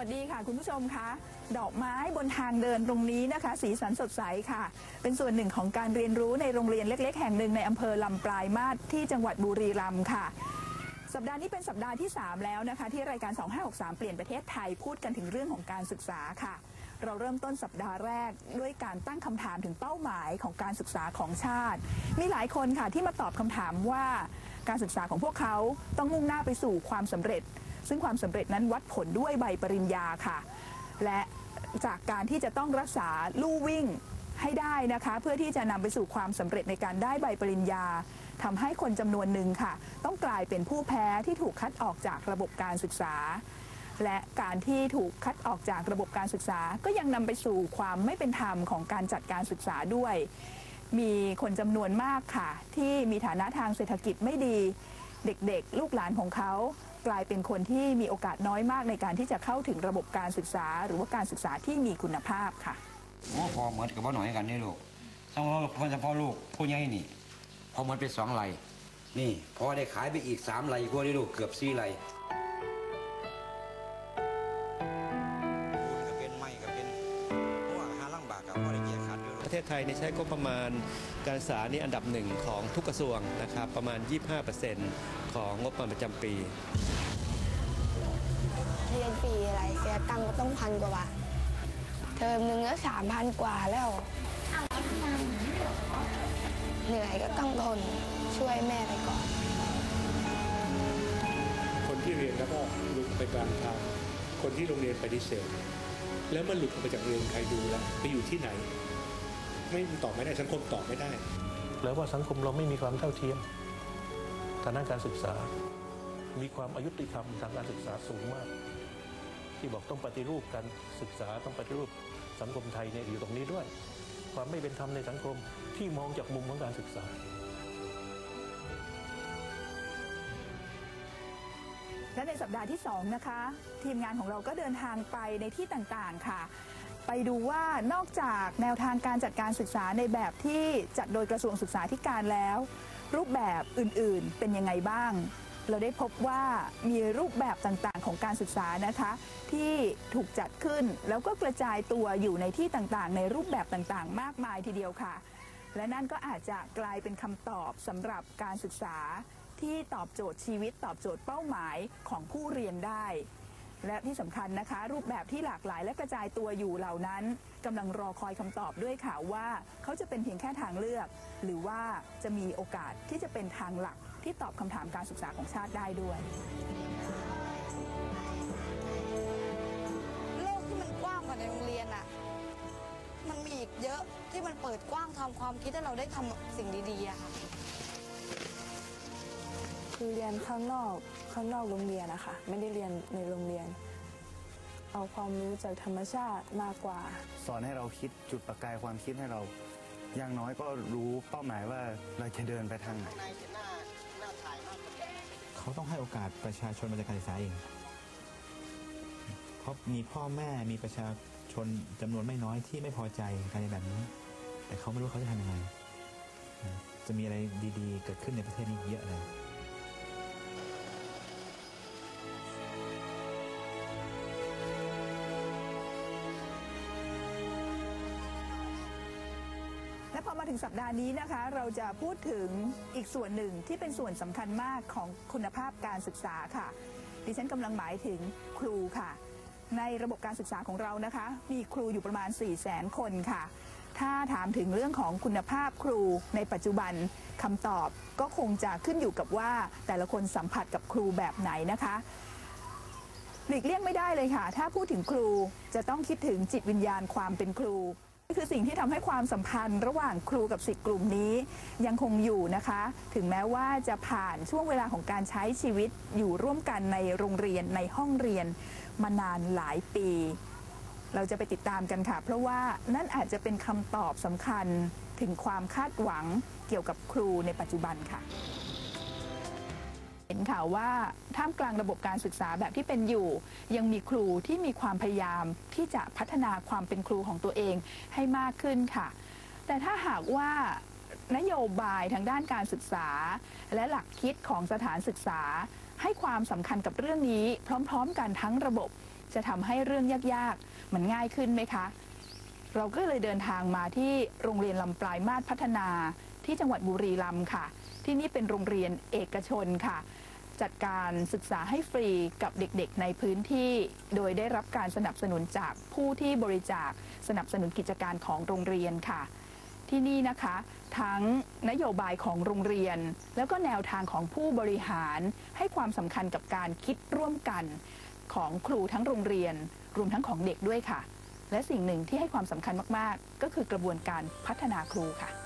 วัสดีค่ะ คุณผู้ชมคะดอกไม้บนทางเดินตรงนี้นะคะ สีสันสดใสค่ะ เป็นส่วนหนึ่งของการเรียนรู้ในโรงเรียนเล็ก ๆ แห่งหนึ่งในอำเภอลำปลายมาศที่จังหวัดบุรีรัมย์ค่ะ สัปดาห์นี้เป็นสัปดาห์ที่ 3 แล้วนะคะ ที่รายการ 2563 เปลี่ยนประเทศไทยพูดกันถึงเรื่องของการศึกษาค่ะ เราเริ่มต้นสัปดาห์แรกด้วยการตั้งคำถามถึงเป้าหมายของการศึกษาของชาติ มีหลายคนค่ะที่มาตอบคำถามว่า การศึกษาของพวกเขาต้องมุ่งหน้าไปสู่ความสำเร็จ ซึ่งความสำเร็จนั้นวัดผลด้วยใบปริญญาค่ะ และจากการที่จะต้องรักษาลู่วิ่งให้ได้นะคะ เพื่อที่จะนำไปสู่ความสำเร็จในการได้ใบปริญญาทำให้คนจำนวนหนึ่งค่ะ ต้องกลายเป็นผู้แพ้ที่ถูกคัดออกจากระบบการศึกษา และการที่ถูกคัดออกจากระบบการศึกษา ก็ยังนำไปสู่ความไม่เป็นธรรมของการจัดการศึกษาด้วย มีคนจำนวนมากค่ะ ที่มีฐานะทางเศรษฐกิจไม่ดี เด็กๆ ลูกหลานของเขา กลายเป็นคนที่มีโอกาสน้อยมากในการที่จะเข้าถึงระบบการศึกษา หรือว่าการศึกษาที่มีคุณภาพค่ะโอ้พอเหมือนกับว่าหน่อยกันนี่ลูกสมมติว่าคนเฉพาะลูกผู้ใหญ่นี่ พอเหมันเป็นสองไรนี่พอได้ขายไปอีกสามไรกว่าได้ลูกเกือบสี่ไร ศไทยเนี่ยใช้งบประมาณการศึกษานี่อันดับหนึ่งของทุกกระทรวงนะครับประมาณ 25%ของงบประมาณประจำปีเรียนฟรีอะไรเสียตังค์ก็ต้องพันกว่าบาทเทอมหนึ่งก็สามพันกว่าแล้วเหนื่อยก็ต้องทนช่วยแม่ไปก่อน คนที่เรียนแล้วก็หลุดไปกลางทางคนที่โรงเรียนปฏิเสธแล้วมันหลุดออกไปจากโรงเรียนใครดูแล้วไปอยู่ที่ไหน ไม่ตอบไม่ได้สังคมตอบไม่ได้แล้วว่าสังคมเราไม่มีความเท่าเทียมทางด้านการศึกษา มีความอายุติธรรมทางการศึกษาสูงมาก ที่บอกต้องปฏิรูปการศึกษาต้องปฏิรูปสังคมไทยเนี่ยอยู่ตรงนี้ด้วย ความไม่เป็นธรรมในสังคมที่มองจากมุมของการศึกษาและในสัปดาห์ที่ 2 นะคะ ทีมงานของเราก็เดินทางไปในที่ต่างๆค่ะ ไปดูว่านอกจากแนวทางการจัดการศึกษาในแบบที่จัดโดยกระทรวงศึกษาธิการแล้ว รูปแบบอื่นๆเป็นยังไงบ้าง เราได้พบว่ามีรูปแบบต่างๆของการศึกษานะคะ ที่ถูกจัดขึ้นแล้วก็กระจายตัวอยู่ในที่ต่างๆ ในรูปแบบต่างๆ มากมายทีเดียวค่ะ และนั่นก็อาจจะกลายเป็นคำตอบสำหรับการศึกษาที่ตอบโจทย์ชีวิตตอบโจทย์เป้าหมายของผู้เรียนได้ และที่สำคัญนะคะ รูปแบบที่หลากหลายและกระจายตัวอยู่เหล่านั้นกำลังรอคอยคำตอบด้วยค่ะว่า เขาจะเป็นเพียงแค่ทางเลือก หรือว่าจะมีโอกาสที่จะเป็นทางหลักที่ตอบคำถามการศึกษาของชาติได้ด้วย โลกที่มันกว้างกว่าในโรงเรียนอะมันมีอีกเยอะที่มันเปิดกว้างทำความคิดให้เราได้ทำสิ่งดีๆอะค่ะ คือเรียนข้างนอกข้างนอกโรงเรียนนะคะไม่ได้เรียนในโรงเรียน เอาความรู้จากธรรมชาติมากกว่า สอนให้เราคิดจุดประกายความคิดให้เรา อย่างน้อยก็รู้เป้าหมายว่าเราจะเดินไปทางไหนเขาต้องให้โอกาสประชาชนมาจากการศึกษาเองเพราะมีพ่อแม่มีประชาชนจำนวนไม่น้อยที่ไม่พอใจการเรียนแบบนี้ แต่เขาไม่รู้เขาจะทำยังไงนะจะมีอะไรดีๆ เกิดขึ้นในประเทศนี้เยอะเลย และพอมาถึงสัปดาห์นี้นะคะ เราจะพูดถึงอีกส่วนหนึ่งที่เป็นส่วนสำคัญมากของคุณภาพการศึกษาค่ะ ดิฉันกำลังหมายถึงครูค่ะ ในระบบการศึกษาของเรานะคะ มีครูอยู่ประมาณ 4 0 0แสนคนค่ะ ถ้าถามถึงเรื่องของคุณภาพครูในปัจจุบันคำตอบก็คงจะขึ้นอยู่กับว่าแต่ละคนสัมผัสกับครูแบบไหนนะคะหลีกเลี่ยงไม่ได้เลยค่ะ ถ้าพูดถึงครูจะต้องคิดถึงจิตวิญญาณความเป็นครู คือสิ่งที่ทำให้ความสัมพันธ์ระหว่างครูกับศิษย์กลุ่มนี้ยังคงอยู่นะคะ ถึงแม้ว่าจะผ่านช่วงเวลาของการใช้ชีวิตอยู่ร่วมกันในโรงเรียนในห้องเรียนมานานหลายปี เราจะไปติดตามกันค่ะ เพราะว่านั่นอาจจะเป็นคำตอบสำคัญถึงความคาดหวังเกี่ยวกับครูในปัจจุบันค่ะ เห็นข่าวว่าท่ามกลางระบบการศึกษาแบบที่เป็นอยู่ ยังมีครูที่มีความพยายามที่จะพัฒนาความเป็นครูของตัวเองให้มากขึ้นค่ะ แต่ถ้าหากว่านโยบายทางด้านการศึกษา และหลักคิดของสถานศึกษา ให้ความสำคัญกับเรื่องนี้ พร้อม ๆ กันทั้งระบบ จะทำให้เรื่องยากๆ มันง่ายขึ้นไหมคะ เราก็เลยเดินทางมาที่โรงเรียนลำปลายมาตรพัฒนาที่จังหวัดบุรีรัมย์ค่ะ ที่นี่เป็นโรงเรียนเอกชนค่ะ จัดการศึกษาให้ฟรีกับเด็กๆ ในพื้นที่ โดยได้รับการสนับสนุนจากผู้ที่บริจาคสนับสนุนกิจการของโรงเรียนค่ะที่นี่นะคะ ทั้งนโยบายของโรงเรียน แล้วก็แนวทางของผู้บริหารให้ความสำคัญกับการคิดร่วมกันของครูทั้งโรงเรียน รวมทั้งของเด็กด้วยค่ะ และสิ่งหนึ่งที่ให้ความสำคัญมาก ๆ ก็คือกระบวนการพัฒนาครูค่ะ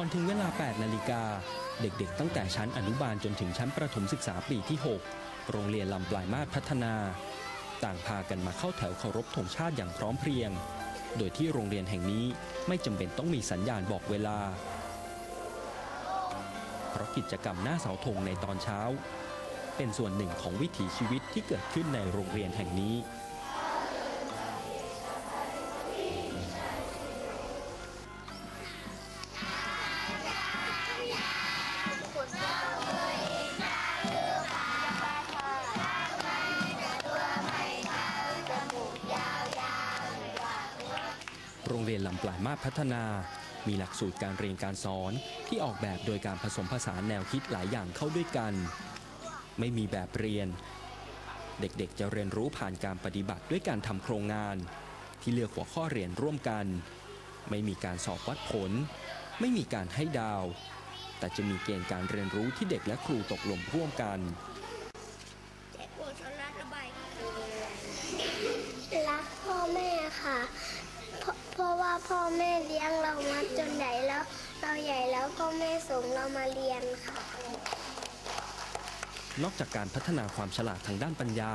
ก่อนถึงเวลา 8 นาฬิกา เด็กๆ ตั้งแต่ชั้นอนุบาลจนถึงชั้นประถมศึกษาปีที่ 6 โรงเรียนลำปลายมาตรพัฒนา ต่างพากันมาเข้าแถวเคารพธงชาติอย่างพร้อมเพรียง โดยที่โรงเรียนแห่งนี้ไม่จำเป็นต้องมีสัญญาณบอกเวลา เพราะกิจกรรมหน้าเสาธงในตอนเช้า เป็นส่วนหนึ่งของวิถีชีวิตที่เกิดขึ้นในโรงเรียนแห่งนี้ โรงเรียนลำปลายมาพัฒนา มีหลักสูตรการเรียนการสอนที่ออกแบบโดยการผสมผสานแนวคิดหลายอย่างเข้าด้วยกัน ไม่มีแบบเรียน เด็กๆจะเรียนรู้ผ่านการปฏิบัติด้วยการทำโครงงาน ที่เลือกหัวข้อเรียนร่วมกัน ไม่มีการสอบวัดผล ไม่มีการให้ดาว แต่จะมีเกณฑ์การเรียนรู้ที่เด็กและครูตกลงร่วมกัน รักพ่อแม่ค่ะ เพราะเพราะว่าพ่อแม่เลี้ยงเรามาจนใหญ่แล้ว เราใหญ่แล้วพ่อแม่ส่งเรามาเรียนค่ะ นอกจากการพัฒนาความฉลาดทางด้านปัญญา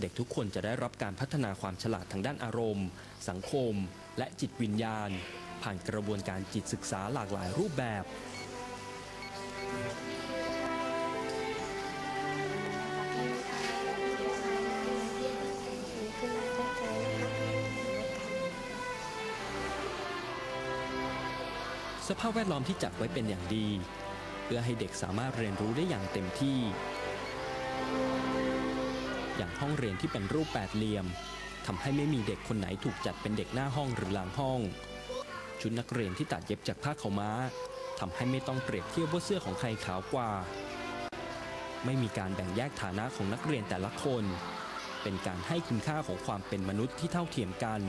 เด็กทุกคนจะได้รับการพัฒนาความฉลาดทางด้านอารมณ์ สังคม และจิตวิญญาณ ผ่านกระบวนการจิตศึกษาหลากหลายรูปแบบ สภาพแวดล้อมที่จัดไว้เป็นอย่างดี เพื่อให้เด็กสามารถเรียนรู้ได้อย่างเต็มที่ อย่างห้องเรียนที่เป็นรูปแปดเหลี่ยมทำให้ไม่มีเด็กคนไหนถูกจัดเป็นเด็กหน้าห้องหรือหลังห้อง ชุดนักเรียนที่ตัดเย็บจากผ้าขาวม้าทำให้ไม่ต้องเปรียบเทียบว่าเสื้อของใครขาวกว่า ไม่มีการแบ่งแยกฐานะของนักเรียนแต่ละคน เป็นการให้คุณค่าของความเป็นมนุษย์ที่เท่าเทียมกัน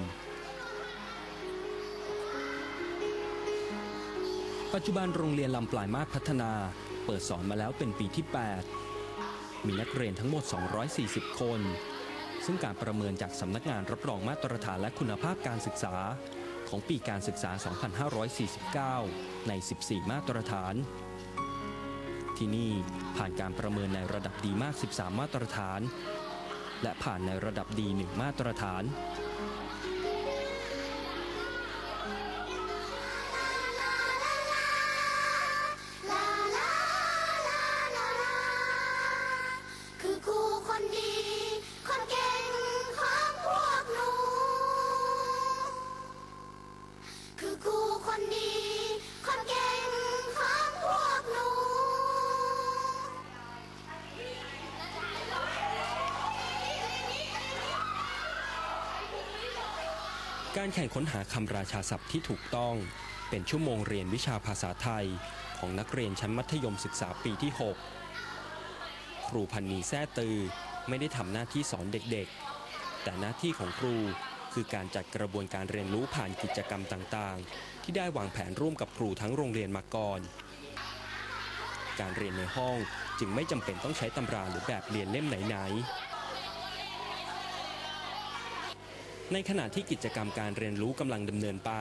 ปัจจุบันโรงเรียนลำปลายมาตรพัฒนา เปิดสอนมาแล้วเป็นปีที่ 8 มีนักเรียนทั้งหมด 240 คน ซึ่งการประเมินจากสำนักงานรับรองมาตรฐานและคุณภาพการศึกษา ของปีการศึกษา 2549 ใน 14 มาตรฐาน ที่นี่ผ่านการประเมินในระดับดีมาก 13 มาตรฐาน และผ่านในระดับดี 1 มาตรฐาน การแข่งค้นหาคำราชาศัพท์ที่ถูกต้อง เป็นชั่วโมงเรียนวิชาภาษาไทย ของนักเรียนชั้นมัธยมศึกษาปีที่ 6 ครูพันนีแซ่ตือไม่ได้ทำหน้าที่สอนเด็กๆ แต่หน้าที่ของครูคือการจัดกระบวนการเรียนรู้ผ่านกิจกรรมต่างๆ ที่ได้วางแผนร่วมกับครูทั้งโรงเรียนมาก่อน การเรียนในห้องจึงไม่จำเป็นต้องใช้ตำราหรือแบบเรียนเล่มไหนๆ ในขณะที่กิจกรรมการเรียนรู้กำลังดำเนินไป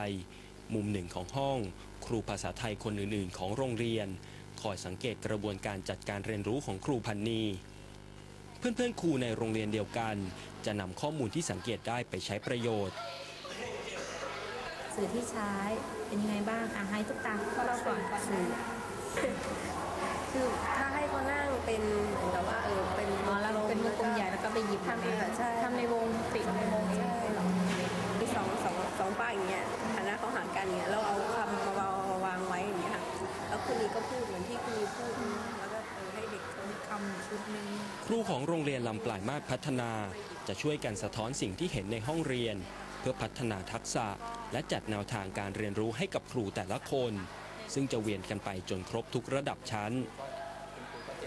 มุมหนึ่งของห้อง ครูภาษาไทยคนอื่น ๆ ของโรงเรียน คอยสังเกตกระบวนการจัดการเรียนรู้ของครูพันนีเพื่อนๆ ครูในโรงเรียนเดียวกัน จะนำข้อมูลที่สังเกตได้ไปใช้ประโยชน์ สื่อที่ใช้เป็นยังไงบ้างอะให้ทุกตาเขาเราก่อนสื่อคือถ้าให้เขานั่งเป็นเหมือนกับว่าเออเป็นอ๋อแล้วเป็นวงกลมใหญ่แล้วก็ไปหยิบทำเองอะใช่ ทำในวงปิดในวงเอง ใช่มีสองสองสองป้าย อย่างเงี้ยฐานะเขาห่างกันอย่างเงี้ยเราเอาคำมาวางมาวางไว้อย่างเงี้ยค่ะแล้วคุณนีก็พูดเหมือนที่คุณนีพูดแล้วก็เออให้เด็กเขาคำชุดนึงครูของโรงเรียนลำปลายมาศพัฒนา จะช่วยกันสะท้อนสิ่งที่เห็นในห้องเรียน เพื่อพัฒนาทักษะ และจัดแนวทางการเรียนรู้ให้กับครูแต่ละคน ซึ่งจะเวียนกันไปจนครบทุกระดับชั้น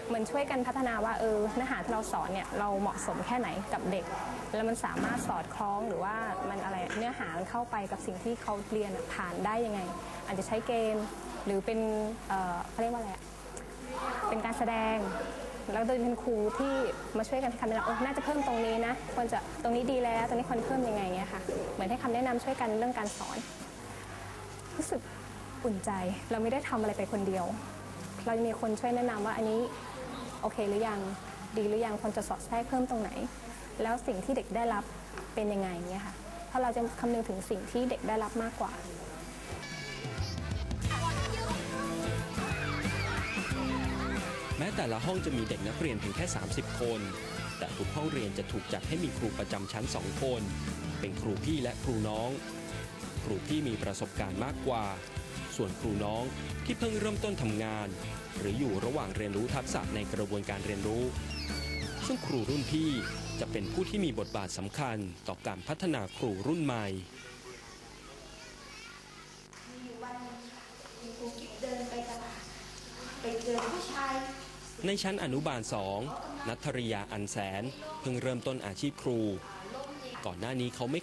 เหมือนช่วยกันพัฒนาว่าเออเนื้อหาที่เราสอนเนี่ยเราเหมาะสมแค่ไหนกับเด็ก แล้วมันสามารถสอดคล้องหรือว่ามันอะไรเนื้อหามันเข้าไปกับสิ่งที่เขาเรียนอะผ่านได้ยังไง อาจจะใช้เกมหรือเป็นเอ่อเขาเรียกว่าอะไรอะเป็นการแสดง แล้วโดยเป็นครูที่มาช่วยกันให้คำแนะนำเออน่าจะเพิ่มตรงนี้นะควรจะตรงนี้ดีแล้วตรงนี้ควรเพิ่มยังไงเงี้ยค่ะเหมือนให้คำแนะนำช่วยกันเรื่องการสอน รู้สึกอุ่นใจเราไม่ได้ทำอะไรไปคนเดียว เราจะมีคนช่วยแนะนำว่าอันนี้โอเคหรือยังดีหรือยังควรจะสอดแทรกเพิ่มตรงไหน แล้วสิ่งที่เด็กได้รับเป็นยังไงเนี่ยค่ะเพราะเราจะคำนึงถึงสิ่งที่เด็กได้รับมากกว่า แม้แต่ละห้องจะมีเด็กนักเรียนเพียงแค่ 30 คน แต่ทุกห้องเรียนจะถูกจัดให้มีครูประจำชั้น2คน เป็นครูพี่และครูน้อง ครูพี่มีประสบการณ์มากกว่า ส่วนครูน้องที่เพิ่งเริ่มต้นทำงาน หรืออยู่ระหว่างเรียนรู้ทักษะในกระบวนการเรียนรู้ ซึ่งครูรุ่นพี่ จะเป็นผู้ที่มีบทบาทสำคัญต่อการพัฒนาครูรุ่นใหม่ในชั้นอนุบาล2นัทธริยาอันแสน เพิ่งเริ่มต้นอาชีพครู ก่อนหน้านี้เขาไม่